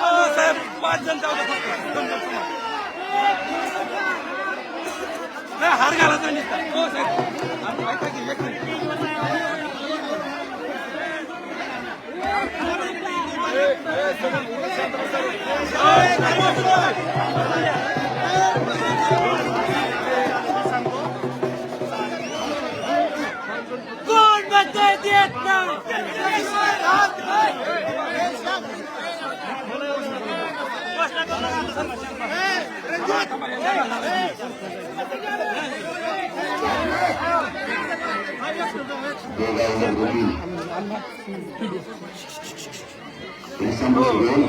हो, साहेब पाच जण जाऊ दे फक्त. दोन जण तुम्हाला. नाही, हार घालायचा नुसता. हो साहेब आता ऐका की, एक मिनिट. कोण बदल देत नाही देवगावला गोपी हे समोर घेऊन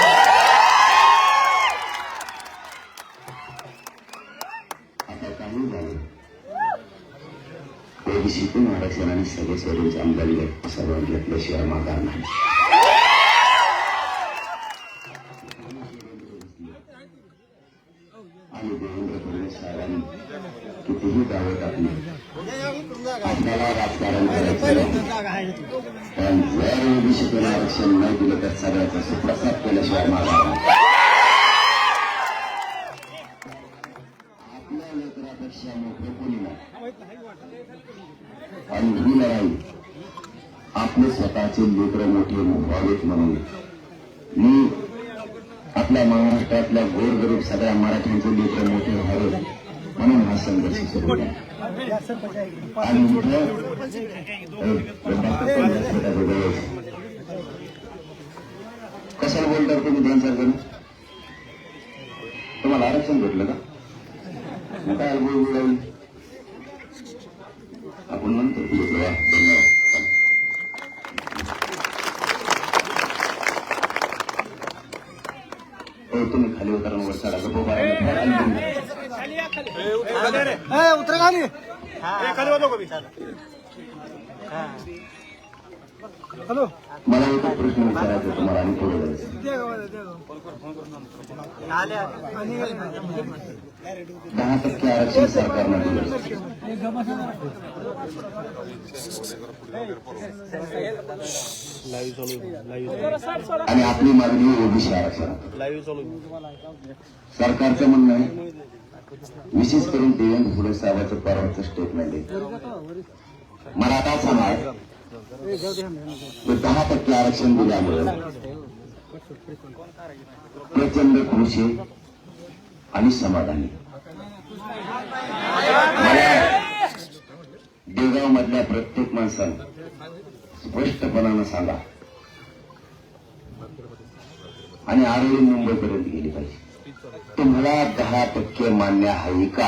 देवगावला घेऊन बंधून माझा तमाम माझा आता काही आरक्षणाने सगळे स्वरूप आमदारी सर्व घेतल्याशिवाय माघार नाही. आणि देवेंद्र फडणवीस साहेबांनी कितीही दावे टाकले आपल्याला राजकारण करायचं आहे. पण जर ओबीसीतून आरक्षण नाही दिलं तर सगळ्याचा सुप्रसाद केल्याशिवाय माघार नाही. आपल्या मोठं कोणी नाही आणि ही लढाई आपले स्वतःचे लेकर मोठे व्हावेत म्हणून. मी आपल्या महाराष्ट्रातल्या गोरगरीब सगळ्या मराठ्यांचे लेकर मोठे व्हावे म्हणून हा संघर्ष सुरू आहे. आणि कशाला बोलतात तुम्ही त्यांच्याकडून तुम्हाला आरक्षण भेटलं का? आपण म्हणतो भेटलो वा, धन्यवाद. हो तुम्ही खाली उतरा वर चढा गप्पा. उतर खाली. हॅलो. मला एकच प्रश्न विचारायचा तुम्हाला आणि पुढे दहा टक्के आरक्षण सरकारनं आणि आपली मागणी ओबीसी आरक्षण. सरकारचं म्हणणं आहे विशेष करून देवेंद्र फुले साहेबांचं परवाचं स्टेटमेंट आहे. मराठा समाज दहा टक्के आरक्षण दिल्यामुळे प्रचंड खुश आहे आणि समाधानी देवगाव मधल्या प्रत्येक माणसानं स्पष्टपणानं सांगा. आणि आरोग्य मुंबईपर्यंत गेली पाहिजे. तुम्हाला दहा टक्के मान्य आहे का?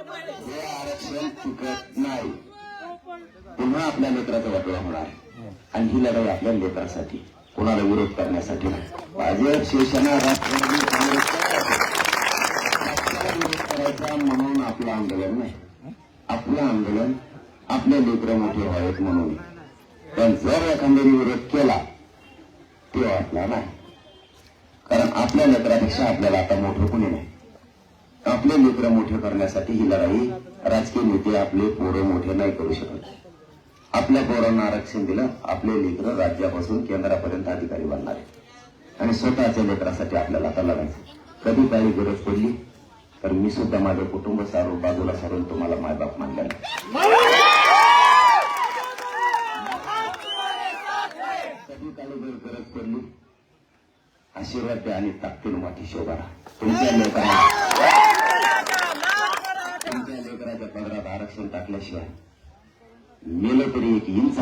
आरक्षण चुकत नाही. पुन्हा आपल्या लेकराचा वाटोळा होणार. आणि ही लढाई आपल्या लेकरासाठी कोणाला विरोध करण्यासाठी भाजप शिवसेना राष्ट्रवादी काँग्रेस करायचा म्हणून आपलं आंदोलन नाही. आपलं आंदोलन आपले लेकर मोठे व्हावेत म्हणून. पण जर एखाद्याने विरोध केला ते आपला नाही. कारण आपल्या लेकरापेक्षा आपल्याला आता मोठं कोणी नाही. आपले लेकरं मोठे करण्यासाठी ही लढाई राजकीय नेते आपले पोरं मोठे नाही करू शकत. आपल्या पोरांना आरक्षण दिलं आपले लेकरं राज्यापासून केंद्रापर्यंत अधिकारी बनणार आहे आणि स्वतःच्या लेकरासाठी आपल्याला आता लढायचं कधी काही गरज पडली तर मी सुद्धा माझं कुटुंब सारून बाजूला सारून तुम्हाला मायबाप मानला कधी काही जर गरज पडली आशीर्वाद द्या आणि ताकतील माठी शोभा तुमच्या लेकरा तुमच्या लेकराच्या पदरात आरक्षण टाकल्याशिवाय मेलं तरी एक इंच